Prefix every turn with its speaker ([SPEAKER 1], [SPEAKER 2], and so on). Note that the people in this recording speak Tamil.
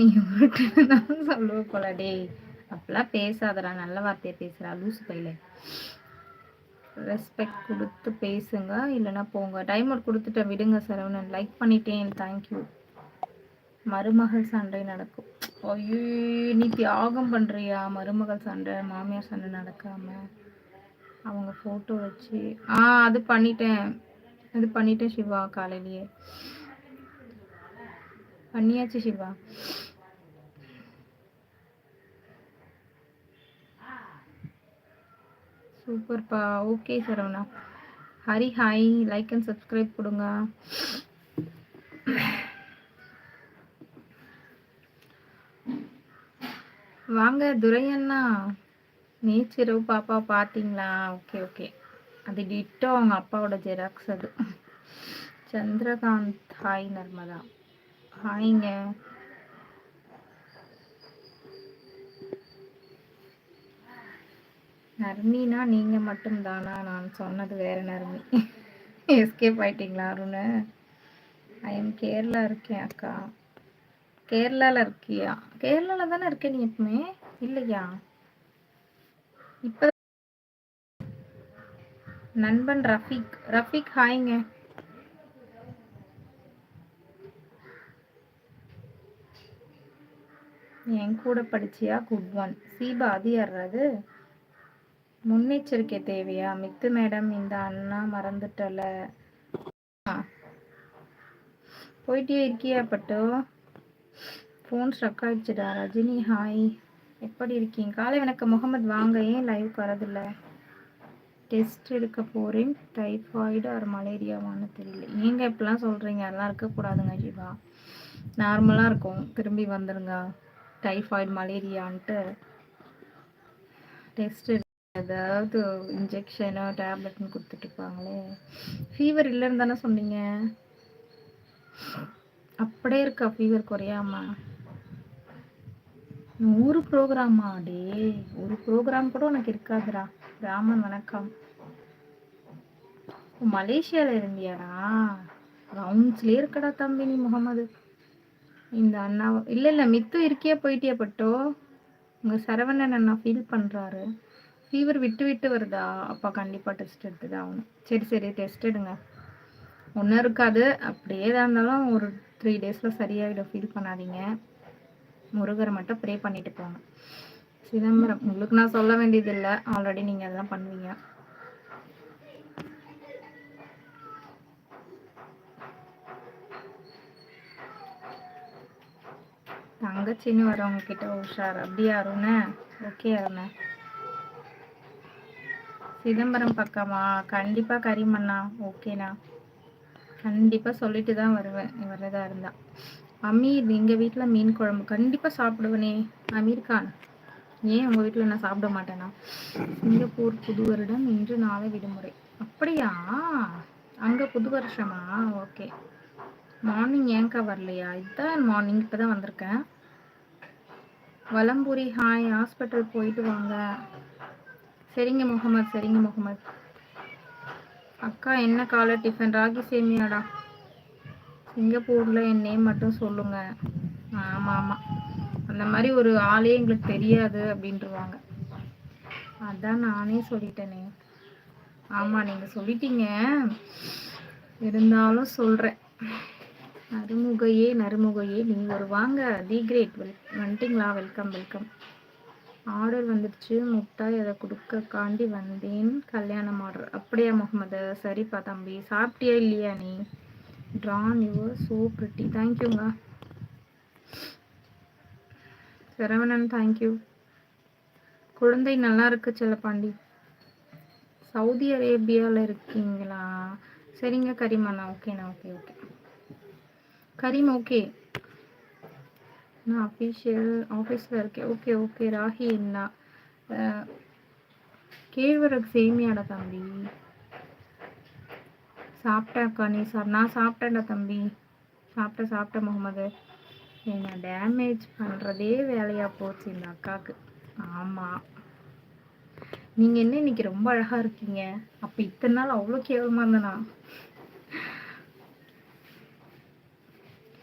[SPEAKER 1] நீ உருட்டுன்னு சொல்லுவ போல டேய். அப்பெல்லாம் பேசாதடா. நல்ல வார்த்தையை பேசுறா. லூசு பையில. ரெஸ்பெக்ட் கொடுத்து பேசுங்க. இல்லைன்னா போங்க. டைம் அவுட் கொடுத்துட்டேன் விடுங்க சரவணன். லைக் பண்ணிட்டேன். தேங்க்யூ மருமகள் சண்டை நடக்கும். ஐயோ நீ தியாகம் பண்ணுறியா மருமகள் சண்டை மாமியார் சண்டை நடக்காம. அவங்க ஃபோட்டோ வச்சு. ஆ அது பண்ணிட்டேன். அது பண்ணிட்டேன் சிவா காலையிலேயே. பண்ணியாச்சு சிவா. சூப்பர்ப்பா. Okay Saravana. Hari hi. Like and subscribe கொடுங்க. வாங்க துரையண்ணா. நேச்சிரவு பாப்பா பார்த்தீங்களா ஓகே ஓகே. அது டிட்டோ அவங்க அப்பாவோட ஜெராக்ஸ் அது. சந்திரகாந்த். ஹாய் நர்மதா. ஹாய்ங்க நர்மினா நீங்க மட்டும்தானா? நான் சொன்னது வேற நர்மி. எஸ்கேப் ஆயிட்டீங்களா அருண்? ஐ எம் கேரளா இருக்கேன் அக்கா. கேரளால இருக்கியா? கேரளால தானே இருக்க நீ எப்பவுமே? இல்லையா? இப்ப நண்பன் ரஃபீக். ரஃபீக் ஹாய்ங்க. என் கூட படிச்சியா? Good one. சீபா அது? முன்னெச்சரிக்கை தேவையா? மித்து மேடம் இந்த அண்ணா மறந்துட்டல. போயிட்டே இருக்கியா பட்டு? ஃபோன் ஸ்ட்ரக் ஆயிடுச்சுடா ரஜினி ஹாய் எப்படி இருக்கீங்க? காலை வணக்கம் முகமது வாங்க. ஏன் லைவ் வரதில்ல? டெஸ்ட் எடுக்க போகிறேன் டைஃபாய்டு ஆர் மலேரியாவான்னு தெரியல. நீங்கள் இப்படிலாம் சொல்கிறீங்க அதெல்லாம் இருக்கக்கூடாதுங்க ஜீவா. நார்மலாக இருக்கும். திரும்பி வந்துடுங்க டைஃபாய்டு மலேரியான்ட்டு டெஸ்ட் ஏதாவது இன்ஜெக்ஷனோ டேப்லெட்னு கொடுத்துட்டு இருப்பாங்களே ஃபீவர் இல்லைன்னு தானே சொன்னீங்க. அப்படியே இருக்கா ஃபீவர் குறையாமா? நூறு ப்ரோக்ராமா டே ஒரு ப்ரோக்ராம் கூட உனக்கு இருக்காதுடா. ராமன் வணக்கம். மலேசியால இருந்தியாடா? ரவுண்ட்ஸ்லேயே இருக்கடா தம்பி நீ முகமது. இந்த அண்ணா இல்ல இல்ல மித்து இருக்கியா போயிட்டியா பட்டோ? உங்க சரவணன் அண்ணா ஃபீல் பண்றாரு. ஃபீவர் விட்டு விட்டு வருதா? அப்பா கண்டிப்பாக டெஸ்ட் எடுத்து தான் ஆகணும். சரி சரி டெஸ்ட் எடுங்க. ஒன்றும் இருக்காது. அப்படியே தான் இருந்தாலும் ஒரு த்ரீ டேஸில் சரியாகிடும் ஃபீல் பண்ணாதீங்க. முருகரை மட்டும் ப்ரே பண்ணிட்டு போங்க. சிதம்பரம் உங்களுக்கு நான் சொல்ல வேண்டியதில்லை. ஆல்ரெடி நீங்கள் அதெல்லாம் பண்ணுவீங்க. தங்கச்சின்னு வரவங்க கிட்ட உஷார். அப்படியா அருண? ஓகே அருண. சிதம்பரம் பக்கமா? கண்டிப்பாக கரிமண்ணா. ஓகேண்ணா. கண்டிப்பாக சொல்லிட்டு தான் வருவேன். வர்றதா இருந்தா. அமீர் எங்கள் வீட்டில் மீன் குழம்பு. கண்டிப்பாக சாப்பிடுவேனே. அமீர் கான். ஏன் உங்கள் வீட்டில் நான் சாப்பிட மாட்டேனா? சிங்கப்பூர் புது வருடம் இன்று நாளை விடுமுறை. அப்படியா? அங்கே புது வருஷமா? ஓகே. மார்னிங் ஏங்கா வரலையா? இதுதான் மார்னிங் இப்போ தான் வந்திருக்கேன். வலம்புரி ஹாய் ஹாஸ்பிட்டல் போயிட்டு வாங்க. சரிங்க முகமது சரிங்க முகமது. அக்கா என்ன காலை டிஃபன்? ராகி சேமியாடா. சிங்கப்பூரில் என் நேம் மட்டும் சொல்லுங்க. ஆமாம் ஆமாம் அந்த மாதிரி ஒரு ஆளே எங்களுக்கு தெரியாது அப்படின்ட்டுருவாங்க அதான் நானே சொல்லிட்டேனே. ஆமாம் நீங்கள் சொல்லிட்டீங்க. இருந்தாலும் சொல்கிறேன் நறுமுகையே நறுமுகையே. நீங்கள் ஒரு வாங்க. The great. Well வந்துட்டிங்களா? Welcome welcome. Order வந்துடுச்சு. முட்டாய் அதை கொடுக்க காண்டி வந்தேன். கல்யாணம் ஆர்டர் அப்படியா முகமது? சரிப்பா தம்பி. சாப்பிட்டியா இல்லையா நீ? ட்ரான் யுவர் சோ பிரிட்டி தேங்க்யூங்க சரவணன் தேங்க்யூ குழந்தை நல்லா இருக்கு செல்லப்பாண்டி. சவுதி அரேபியாவில் இருக்கீங்களா? சரிங்க கரிமாண்ணா ஓகேண்ணா ஓகே ஓகே. கரீம் ஓகே. நான் அஃபீஷியல் ஆஃபீஸில் இருக்கேன். ஓகே ஓகே ராகி என்ன? கேழ்வரகு சேமியாடா தம்பி. சாப்பிட்டாக்கா நீ சார் நான் சாப்பிட்டேன்டா தம்பி. சாப்பிட்ட சாப்பிட்ட முகமது. என்னை டேமேஜ் பண்ணுறதே வேலையாக போச்சு இந்த அக்காவுக்கு. ஆமாம் நீங்கள் என்ன இன்னைக்கு ரொம்ப அழகாக இருக்கீங்க? அப்போ இத்தனை நாள் அவ்வளோ கேவலமாக இருந்தேனா?